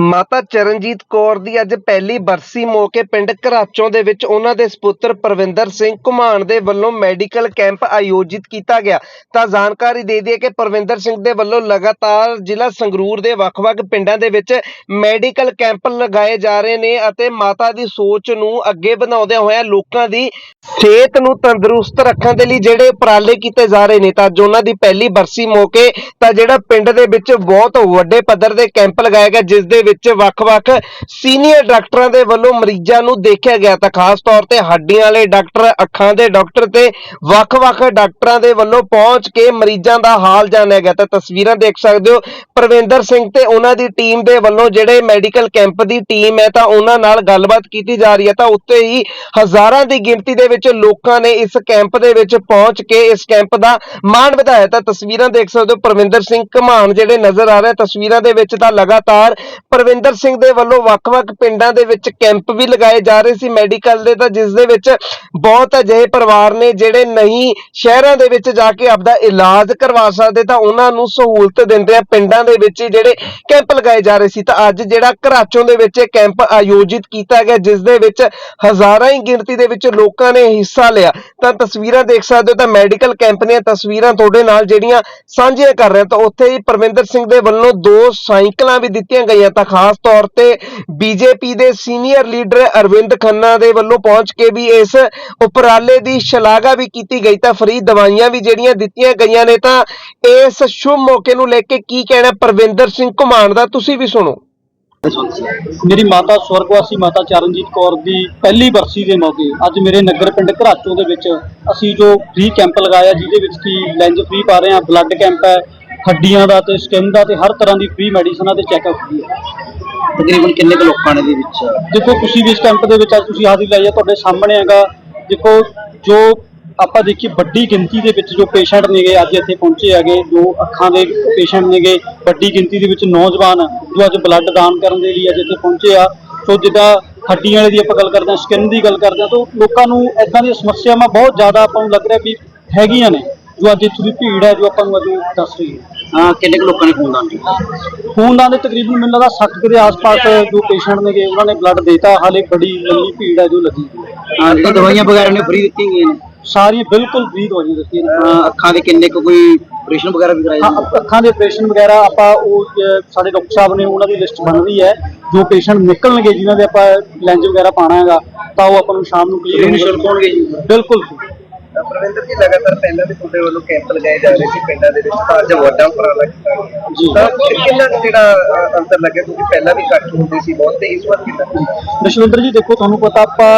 ਮਾਤਾ ਚਰਨਜੀਤ ਕੌਰ ਦੀ ਅੱਜ ਪਹਿਲੀ ਬਰਸੀ ਮੌਕੇ ਪਿੰਡ ਘਰਾਚੋਂ ਦੇ ਵਿੱਚ ਉਹਨਾਂ ਦੇ ਸੁਪੁੱਤਰ ਪ੍ਰਵਿੰਦਰ ਸਿੰਘ ਘੁਮਾਣ ਦੇ ਵੱਲੋਂ ਮੈਡੀਕਲ ਕੈਂਪ ਆਯੋਜਿਤ ਕੀਤਾ ਗਿਆ। ਤਾਂ ਜਾਣਕਾਰੀ ਦੇ ਦਈਏ ਕਿ ਪ੍ਰਵਿੰਦਰ ਸਿੰਘ ਦੇ ਵੱਲੋਂ ਲਗਾਤਾਰ ਜ਼ਿਲ੍ਹਾ ਸੰਗਰੂਰ ਦੇ ਵੱਖ-ਵੱਖ ਪਿੰਡਾਂ ਦੇ ਵਿੱਚ ਮੈਡੀਕਲ ਕੈਂਪ ਲਗਾਏ ਜਾ ਰਹੇ ਨੇ ਅਤੇ ਮਾਤਾ ਦੀ ਸੋਚ ਨੂੰ ਅੱਗੇ ਵਧਾਉਂਦਿਆਂ ਹੋਇਆਂ ਲੋਕਾਂ ਦੀ ਸਿਹਤ ਨੂੰ ਤੰਦਰੁਸਤ ਰੱਖਣ ਦੇ ਲਈ ਜਿਹੜੇ ਉਪਰਾਲੇ ਕੀਤੇ ਜਾ ਰਹੇ ਨੇ, ਤਾਂ ਅੱਜ ਉਹਨਾਂ ਦੀ ਪਹਿਲੀ ਬਰਸੀ ਮੌਕੇ ਤਾਂ ਜਿਹੜਾ ਪਿੰਡ ਦੇ ਵਿੱਚ ਬਹੁਤ ਵੱਡੇ ਪੱਧਰ ਦੇ ਕੈਂਪ ਲਗਾਇਆ ਗਿਆ ਜਿਸ ਦੇ ਵਿੱਚ ਵੱਖ-ਵੱਖ ਸੀਨੀਅਰ ਡਾਕਟਰਾਂ ਦੇ ਵੱਲੋਂ ਮਰੀਜ਼ਾਂ ਨੂੰ ਦੇਖਿਆ ਗਿਆ ਤਾਂ ਖਾਸ ਤੌਰ ਤੇ ਹੱਡੀਆਂ ਵਾਲੇ ਡਾਕਟਰ, ਅੱਖਾਂ ਦੇ ਡਾਕਟਰ ਤੇ ਵੱਖ-ਵੱਖ ਡਾਕਟਰਾਂ ਦੇ ਵੱਲੋਂ ਪਹੁੰਚ ਕੇ ਮਰੀਜ਼ਾਂ ਦਾ ਹਾਲ ਜਾਣਿਆ ਗਿਆ। ਤਾਂ ਤਸਵੀਰਾਂ ਦੇਖ ਸਕਦੇ ਹੋ, ਪ੍ਰਵਿੰਦਰ ਸਿੰਘ ਤੇ ਉਹਨਾਂ ਦੀ ਟੀਮ ਦੇ ਵੱਲੋਂ ਜਿਹੜੇ ਮੈਡੀਕਲ ਕੈਂਪ ਦੀ ਟੀਮ ਹੈ ਤਾਂ ਉਹਨਾਂ ਨਾਲ ਗੱਲਬਾਤ ਕੀਤੀ ਜਾ ਰਹੀ ਹੈ। ਤਾਂ ਉੱਤੇ ਹੀ ਹਜ਼ਾਰਾਂ ਦੀ ਗਿਣਤੀ ਦੇ ਵਿੱਚ ਲੋਕਾਂ ਨੇ ਇਸ ਕੈਂਪ ਦੇ ਵਿੱਚ ਪਹੁੰਚ ਕੇ ਇਸ ਕੈਂਪ ਦਾ ਮਾਣ ਵਧਾਇਆ। ਤਾਂ ਤਸਵੀਰਾਂ ਦੇਖ ਸਕਦੇ ਹੋ, ਪ੍ਰਵਿੰਦਰ ਸਿੰਘ ਘਮਾਨ ਜਿਹੜੇ ਨਜ਼ਰ ਆ ਰਹੇ ਤਸਵੀਰਾਂ ਦੇ ਵਿੱਚ ਤਾਂ ਲਗਾਤਾਰ ਪਰਵਿੰਦਰ ਸਿੰਘ ਦੇ ਵੱਲੋਂ ਵੱਖ-ਵੱਖ ਪਿੰਡਾਂ ਦੇ ਵਿੱਚ ਕੈਂਪ ਵੀ ਲਗਾਏ ਜਾ ਰਹੇ ਸੀ ਮੈਡੀਕਲ ਦੇ, ਤਾਂ ਜਿਸ ਦੇ ਵਿੱਚ ਬਹੁਤ ਅਜਿਹੇ ਪਰਿਵਾਰ ਨੇ ਜਿਹੜੇ ਨਹੀਂ ਸ਼ਹਿਰਾਂ ਦੇ ਵਿੱਚ ਜਾ ਕੇ ਆਪਦਾ ਇਲਾਜ ਕਰਵਾ ਸਕਦੇ, ਤਾਂ ਉਹਨਾਂ ਨੂੰ ਸਹੂਲਤ ਦਿੰਦੇ ਆ ਪਿੰਡਾਂ ਦੇ ਵਿੱਚ ਹੀ ਜਿਹੜੇ ਕੈਂਪ ਲਗਾਏ ਜਾ ਰਹੇ ਸੀ। ਤਾਂ ਅੱਜ ਜਿਹੜਾ ਘਰਾਚੋਂ ਦੇ ਵਿੱਚ ਇਹ ਕੈਂਪ ਆਯੋਜਿਤ ਕੀਤਾ ਗਿਆ, ਜਿਸ ਦੇ ਵਿੱਚ ਹਜ਼ਾਰਾਂ ਹੀ ਗਿਣਤੀ ਦੇ ਵਿੱਚ ਲੋਕਾਂ ਨੇ ਹਿੱਸਾ ਲਿਆ। ਤਾਂ ਤਸਵੀਰਾਂ ਦੇਖ ਸਕਦੇ ਹੋ, ਤਾਂ ਮੈਡੀਕਲ ਕੈਂਪ ਦੀਆਂ ਤਸਵੀਰਾਂ ਤੁਹਾਡੇ ਨਾਲ ਜਿਹੜੀਆਂ ਸਾਂਝੀਆਂ ਕਰ ਰਹੇ, ਤਾਂ ਉੱਥੇ ਹੀ ਪਰਵਿੰਦਰ ਸਿੰਘ ਦੇ ਵੱਲੋਂ ਦੋ ਸਾਈਕਲਾਂ ਵੀ ਦਿੱਤੀਆਂ ਗਈਆਂ ਤਾਂ ਖਾਸ ਤੌਰ ਤੇ ਬੀਜੇਪੀ ਦੇ ਸੀਨੀਅਰ ਲੀਡਰ ਅਰਵਿੰਦ ਖੰਨਾ ਦੇ ਵੱਲੋਂ ਪਹੁੰਚ ਕੇ ਵੀ ਇਸ ਉਪਰਾਲੇ ਦੀ ਸ਼ਲਾਘਾ ਵੀ ਕੀਤੀ ਗਈ ਤਾਂ ਫ੍ਰੀ ਦਵਾਈਆਂ ਵੀ ਜਿਹੜੀਆਂ ਦਿੱਤੀਆਂ ਗਈਆਂ ਨੇ ਤਾਂ ਇਸ ਸ਼ੁਭ ਮੌਕੇ ਨੂੰ ਲੈ ਕੇ ਕੀ ਕਹਿਣਾ ਪਰਵਿੰਦਰ ਸਿੰਘ ਘੁਮਾਣ ਦਾ ਤੁਸੀਂ ਵੀ ਸੁਣੋ। ਮੇਰੀ ਮਾਤਾ ਸਵਰਗਵਾਸੀ ਮਾਤਾ ਚਰਨਜੀਤ ਕੌਰ ਦੀ ਪਹਿਲੀ ਬਰਸੀ ਦੇ ਮੌਕੇ ਅੱਜ ਮੇਰੇ ਨਗਰ ਪਿੰਡ ਘਰਾਚੋਂ ਦੇ ਵਿੱਚ ਅਸੀਂ ਜੋ ਫ੍ਰੀ ਕੈਂਪ ਲਗਾਇਆ ਜਿਹਦੇ ਵਿੱਚ ਕੀ ਲੈਂਜ ਫ੍ਰੀ ਪਾ ਰਹੇ ਹਾਂ ਬਲੱਡ ਕੈਂਪ ਹੈ ਹੱਡੀਆਂ ਦਾ ਤੇ ਸਕਿਨ ਦਾ ਤੇ ਹਰ ਤਰ੍ਹਾਂ ਦੀ ਫ੍ਰੀ ਮੈਡੀਸਨਾਂ ਤੇ ਚੈੱਕਅਪ ਫ੍ਰੀ ਹੈ ਤਕਰੀਬਨ ਕਿੰਨੇ ਕੁ ਲੋਕਾਂ ਨੇ ਦੇ ਵਿੱਚ ਦੇਖੋ ਤੁਸੀਂ ਵੀ ਇਸ ਕੈਂਪ ਦੇ ਵਿੱਚ ਅੱਜ ਤੁਸੀਂ ਹਾਜ਼ਰੀ ਲਾਈ ਹੈ ਤੁਹਾਡੇ ਸਾਹਮਣੇ ਹੈਗਾ। ਦੇਖੋ ਜੋ ਆਪਾਂ ਦੇਖੀ ਵੱਡੀ ਗਿਣਤੀ ਦੇ ਵਿੱਚ ਜੋ ਪੇਸ਼ੈਂਟ ਨੇਗੇ ਅੱਜ ਇੱਥੇ ਪਹੁੰਚੇ ਹੈਗੇ ਜੋ ਅੱਖਾਂ ਦੇ ਪੇਸ਼ੈਂਟ ਨੇਗੇ ਵੱਡੀ ਗਿਣਤੀ ਦੇ ਵਿੱਚ ਨੌਜਵਾਨ ਜੋ ਅੱਜ ਬਲੱਡ ਦਾਨ ਕਰਨ ਦੇ ਲਈ ਅੱਜ ਇੱਥੇ ਪਹੁੰਚੇ ਆ। ਸੋ ਜਿੱਦਾਂ ਹੱਡੀਆਂ ਵਾਲੇ ਦੀ ਆਪਾਂ ਗੱਲ ਕਰਦੇ ਹਾਂ ਸਕਿਨ ਦੀ ਗੱਲ ਕਰਦੇ ਹਾਂ ਤਾਂ ਲੋਕਾਂ ਨੂੰ ਇਦਾਂ ਦੀਆਂ ਸਮੱਸਿਆਵਾਂ ਬਹੁਤ ਜ਼ਿਆਦਾ ਆਪਾਂ ਨੂੰ ਲੱਗ ਰਿਹਾ ਵੀ ਹੈਗੀਆਂ ਨੇ। ਜੋ ਅੱਜ ਇੱਥੋਂ ਦੀ ਭੀੜ ਹੈ ਜੋ ਆਪਾਂ ਨੂੰ ਅੱਜ ਦੱਸ ਰਹੀ ਹੈ। ਹਾਂ ਕਿੰਨੇ ਕੁ ਲੋਕਾਂ ਨੇ ਖੂਨਦਾਨ ਕੀਤਾ? ਖੂਨਦਾਨ ਦੇ ਤਕਰੀਬਨ ਮੈਨੂੰ ਲੱਗਦਾ 60 ਦੇ ਆਸ-ਪਾਸ ਜੋ ਪੇਸ਼ੈਂਟ ਨੇਗੇ ਉਹਨਾਂ ਨੇ ਬਲੱਡ ਦਿੱਤਾ ਹਾਲੇ ਬੜੀ ਲੰਮੀ ਭੀੜ ਹੈ ਜੋ ਲੱਗੀ ਹੋਈ ਹੈ। ਦਵਾਈਆਂ ਵਗੈਰਾ ਨੇ ਫ੍ਰੀ ਦਿੱਤੀਆਂ ਗਈਆਂ ਨੇ? ਸਾਰੀਆਂ ਬਿਲਕੁਲ ਫ੍ਰੀ ਦਵਾਈਆਂ ਦਿੱਤੀਆਂ ਨੇ। ਹਾਂ, ਅੱਖਾਂ ਦੇ ਕਿੰਨੇ ਕੁ ਕੋਈ ਆਪਰੇਸ਼ਨ ਵਗੈਰਾ ਵੀ ਕਰਾਏ ਹਾਂ, ਨੇ? ਅੱਖਾਂ ਦੇ ਆਪਰੇਸ਼ਨ ਵਗੈਰਾ ਆਪਾਂ ਉਹ ਸਾਡੇ ਡਾਕਟਰ ਸਾਹਿਬ ਨੇ ਉਹਨਾਂ ਦੀ ਲਿਸਟ ਬਣ ਰਹੀ ਹੈ। ਜੋ ਪੇਸ਼ੈਂਟ ਨਿਕਲਣਗੇ ਜਿਨ੍ਹਾਂ ਦੇ ਆਪਾਂ ਲੈਂਜ ਵਗੈਰਾ ਪਾਣਾ ਹੈਗਾ ਤਾਂ ਉਹ ਆਪਾਂ ਨੂੰ ਸ਼ਾਮ ਨੂੰ ਕਲੀਅਰ ਜੀ? ਬਿਲਕੁਲ ਪ੍ਰਵਿੰਦਰ ਜੀ ਲਗਾਤਾਰ ਪਹਿਲਾਂ ਵੀ ਤੁਹਾਡੇ ਵੱਲੋਂ ਕੈਂਪ ਲਗਾਏ ਜਾ ਰਹੇ ਸੀ ਪਿੰਡਾਂ ਦੇ ਵਿੱਚ ਤਾਂ ਅੱਜ ਵੱਡਾ ਉਪਰਾਲਾ ਕੀਤਾ ਗਿਆ ਜੀ। ਤਾਂ ਕਿੰਨਾ ਕੁ ਜਿਹੜਾ ਅ, ਅੰਤਰ ਲੱਗਿਆ ਕਿਉਂਕਿ ਪਹਿਲਾਂ ਵੀ ਘੱਟ ਹੁੰਦੇ ਸੀ ਬਹੁਤ ਤੇ ਇਸ ਵਾਰ ਕਿੰਨਾ ਨਸ਼ਵਿੰਦਰ ਜੀ ਦੇਖੋ ਤੁਹਾਨੂੰ ਪਤਾ ਆਪਾਂ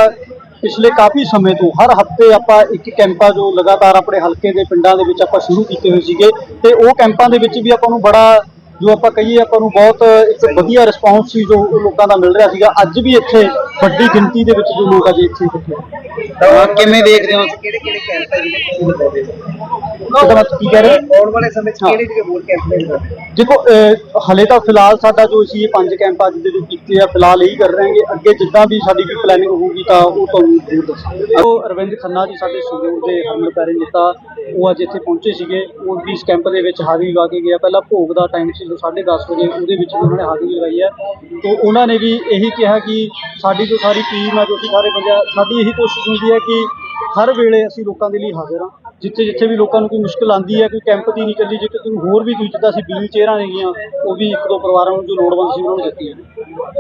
ਪਿਛਲੇ ਕਾਫੀ ਸਮੇਂ ਤੋਂ ਹਰ ਹਫ਼ਤੇ ਆਪਾਂ ਇੱਕ ਕੈਂਪਾ ਜੋ ਲਗਾਤਾਰ ਆਪਣੇ ਹਲਕੇ ਦੇ ਪਿੰਡਾਂ ਦੇ ਵਿੱਚ ਆਪਾਂ ਸ਼ੁਰੂ ਕੀਤੇ ਹੋਏ ਸੀਗੇ ਤੇ ਉਹ ਕੈਂਪਾਂ ਦੇ ਵਿੱਚ ਵੀ ਆਪਾਂ ਨੂੰ ਬੜਾ ਜੋ ਆਪਾਂ ਕਹੀਏ ਆਪਾਂ ਨੂੰ ਬਹੁਤ ਇੱਕ ਵਧੀਆ ਰਿਸਪਾਂਸ ਸੀ ਜੋ ਲੋਕਾਂ ਦਾ ਮਿਲ ਰਿਹਾ ਸੀਗਾ ਅੱਜ ਵੀ ਇੱਥੇ ਵੱਡੀ ਗਿਣਤੀ ਦੇ ਵਿੱਚ ਜੋ ਲੋਕ ਅਜੇ ਇੱਥੇ ਇਕੱਠੇ ਹੋਏ। ਤਾਂ ਕਿਵੇਂ ਦੇਖਦੇ ਹੋ ਕਿਹੜੇ ਕਿਹੜੇ ਕੈਂਪ ਹੈ ਜਿਹੜੇ ਤੁਸੀਂ ਲਗਾਉਂਦੇ ਉਹਦਾ ਮਤਲਬ ਕੀ ਕਹਿ ਰਹੇ? ਹੋ? ਆਉਣ ਵਾਲੇ ਸਮੇਂ 'ਚ। ਕਿਹੜੇ ਕਿਹੜੇ ਹੋਰ ਕੈਂਪ ਨੇ? ਦੇਖੋ ਅਹ, ਹਲੇ ਤਾਂ ਫਿਲਹਾਲ ਸਾਡਾ ਜੋ ਅਸੀਂ ਇਹ ਪੰਜ ਕੈਂਪ ਅੱਜ ਦੇ ਜੋ ਕੀਤੇ ਆ ਫਿਲਹਾਲ ਇਹੀ ਕਰ ਰਹੇ ਹਾਂਗੇ। ਅੱਗੇ ਜਿੱਦਾਂ ਵੀ ਸਾਡੀ ਕੋਈ ਪਲੈਨਿੰਗ ਹੋਊਗੀ ਤਾਂ ਉਹ ਤੁਹਾਨੂੰ ਜ਼ਰੂਰ ਦੱਸਾਂਗੇ। ਉਹ ਅਰਵਿੰਦ ਖੰਨਾ ਜੀ ਸਾਡੇ ਸੰਗਰੂਰ ਦੇ ਹਰਮਨ ਪਿਆਰੇ ਨੇਤਾ ਉਹ ਅੱਜ ਇੱਥੇ ਪਹੁੰਚੇ ਸੀਗੇ। ਉਹ ਵੀ ਇਸ ਕੈਂਪ ਦੇ ਵਿੱਚ ਹਾਜ਼ਰੀ ਲਗਾ ਕੇ ਗਿਆ। ਪਹਿਲਾਂ ਭੋਗ ਦਾ ਟਾਈਮ ਸੀ ਜੋ 10:30 ਵਜੇ ਉਹਦੇ ਵਿੱਚ ਵੀ ਉਹਨਾਂ ਨੇ ਹਾਜ਼ਰੀ ਲਗਾਈ ਹੈ। ਤੋਂ ਉਹਨਾਂ ਨੇ ਵੀ ਇਹੀ ਕਿਹਾ ਕਿ ਸਾਡੀ ਜੋ ਸਾਰੀ ਟੀਮ ਹੈ ਜੋ ਅਸੀਂ ਸਾਰੇ ਬੰਦੇ ਸਾਡੀ ਇਹੀ ਕੋਸ਼ਿਸ਼ ਹੁੰਦੀ ਹੈ ਕਿ ਹਰ ਵੇਲੇ ਅਸੀਂ ਲੋਕਾਂ ਦੇ ਲਈ ਹਾਜ਼ਰ ਹਾਂ। ਜਿੱਥੇ ਜਿੱਥੇ ਵੀ ਲੋਕਾਂ ਨੂੰ ਕੋਈ ਮੁਸ਼ਕਲ ਆਂਦੀ ਹੈ, ਕੋਈ ਕੈਂਪ ਦੀ ਨਹੀਂ ਚੱਲੀ ਜੇ ਕੋਈ ਹੋਰ ਵੀ ਕੋਈ ਜਿੱਦਾਂ ਅਸੀਂ ਵੀਲ ਚੇਅਰਾਂ ਨੇਗੀਆਂ ਉਹ ਵੀ ਇੱਕ ਦੋ ਪਰਿਵਾਰਾਂ ਨੂੰ ਜੋ ਲੋੜਵੰਦ ਸੀ, ਉਹਨਾਂ ਨੂੰ ਦਿੱਤੀਆਂ।